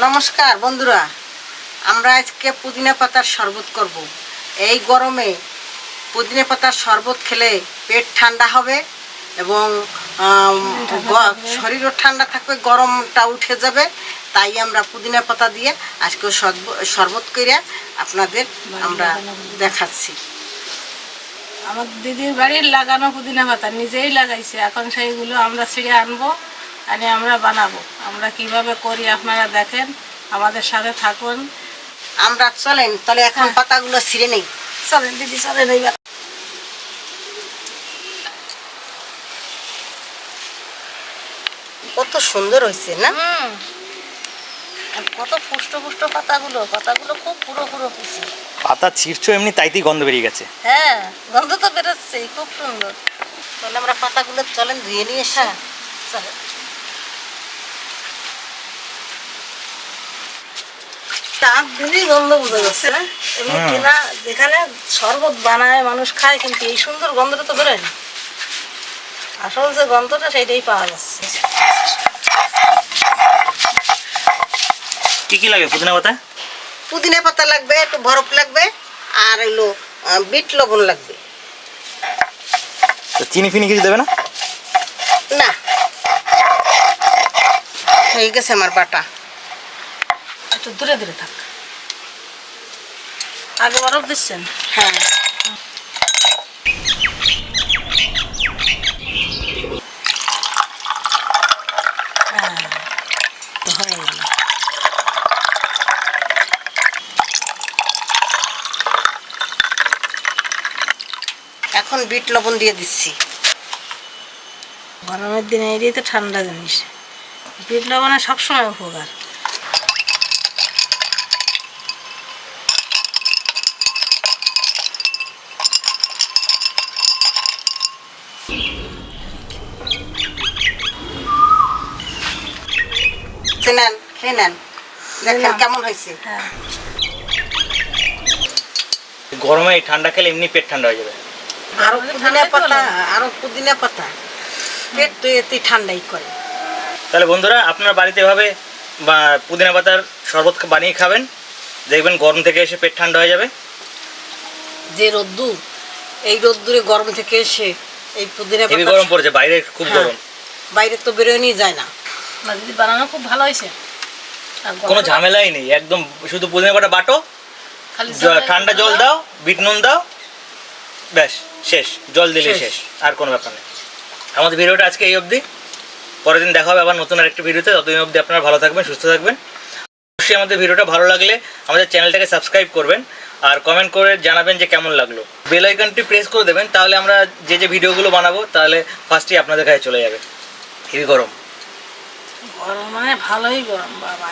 নমস্কার, বন্ধুরা। আমরা আজকে পুদিনা পাতার শরবত করব। এই গরমে পুদিনা পাতার শরবত খেলে পেট ঠান্ডা হবে এবং শরীরও ঠান্ডা থাকবে, গরমটা উঠে যাবে। তাই আমরা পুদিনা পাতা দিয়ে আজকে শরব- শরবত করে আপনাদের আমরা দেখাচ্ছি। আমার দিদির বাড়ির লাগানো পুদিনা পাতা নিজেই লাগাইছে। এখন সেইগুলো আমরা ছিঁড়ে আনব। আনি আমরা বানাবো। আমরা কীভাবে করি আপনারা দেখেন। আমাদের সাথে থাকুন। আমরা চলেন তাহলে এখন পাতাগুলো ছিঁড়ে নেই। চলেন দিদি চলেন এইবার। কত সুন্দর হয়েছে না? আর কত পুষ্ট পুষ্ট পাতাগুলো। পাতাগুলো খুব পুরো পুরো খুশি পাতা ছিঁড়ছো এমনি তাইতেই গন্ধ বেরিয়ে গেছে। হ্যাঁ গন্ধ তো বেরোচ্ছেই খুব সুন্দর। তাহলে আমরা পাতাগুলো চলেন ধুয়ে নিয়ে এসে। হ্যাঁ চলেন। দিলেই গন্ধ বোঝা যাচ্ছে। এমনি। কিনা যেখানে শরবত বানায় মানুষ খায় কিন্তু এই সুন্দর গন্ধটা তো বেরোয় না আসল যে গন্ধটা সেটাই পাওয়া যাচ্ছে। কি কি লাগে পুদিনা পাতা? পুদিনা পাতা লাগবে একটু বরফ লাগবে আর হলো বিট লবণ লাগবে। তো চিনি ফিনি কিছু দেবে না? না। হয়ে গেছে আমার বাটা। একটু দূরে দূরে থাক। আগে বরফ দিচ্ছেন? হ্যাঁ। হ্যাঁ। এখন বিট লবণ দিয়ে দিচ্ছি। গরমের দিনে এটাই তো ঠান্ডা জিনিস। বিট লবণে সবসময় উপকার। নেন খেয়ে নেন। দেখেন। কেমন হয়েছে। হ্যাঁ। গরমে ঠান্ডা খেলে এমনি পেট ঠান্ডা হয়ে যাবে। আরও পুদিনা পাতা। আরও পুদিনা পাতা। পেট তো এতে ঠান্ডাই করে। তাহলে বন্ধুরা আপনার বাড়িতে এভাবে বা পুদিনা পাতার শরবত বানিয়ে খাবেন। দেখবেন গরম থেকে এসে পেট ঠান্ডা হয়ে যাবে। যে রোদ্দুর এই রোদ্দুরে গরম থেকে এসে এই পুদিনা পাতা গরম পড়েছে বাইরে খুব হ্যাঁ। গরম। বাইরে তো বেরোয়নি যায় না। না দিদি বানানো খুব ভালো হয়েছে। কোনো ঝামেলাই নেই একদম শুধু পুদিনা পাতা বাটো ঠান্ডা জল দাও বিট নুন দাও ব্যাস শেষ জল দিলে শেষ। শেষ আর কোনো ব্যাপার নেই। আমাদের ভিডিওটা আজকে এই অবধি। পরের দিন দেখা হবে আবার নতুন আরেকটি ভিডিওতে ততদিন অবধি আপনারা ভালো থাকবেন সুস্থ থাকবেন। অবশ্যই আমাদের ভিডিওটা ভালো লাগলে আমাদের চ্যানেলটাকে সাবস্ক্রাইব করবেন। আর কমেন্ট করে জানাবেন যে কেমন লাগল। বেল আইকনটি প্রেস করে দেবেন, তাহলে আমরা যে যে ভিডিওগুলো বানাবো, তাহলে ফার্স্টই আপনাদের কাছে চলে যাবে। হেভি গরম। গরম মানে ভালোই গরম বাবা।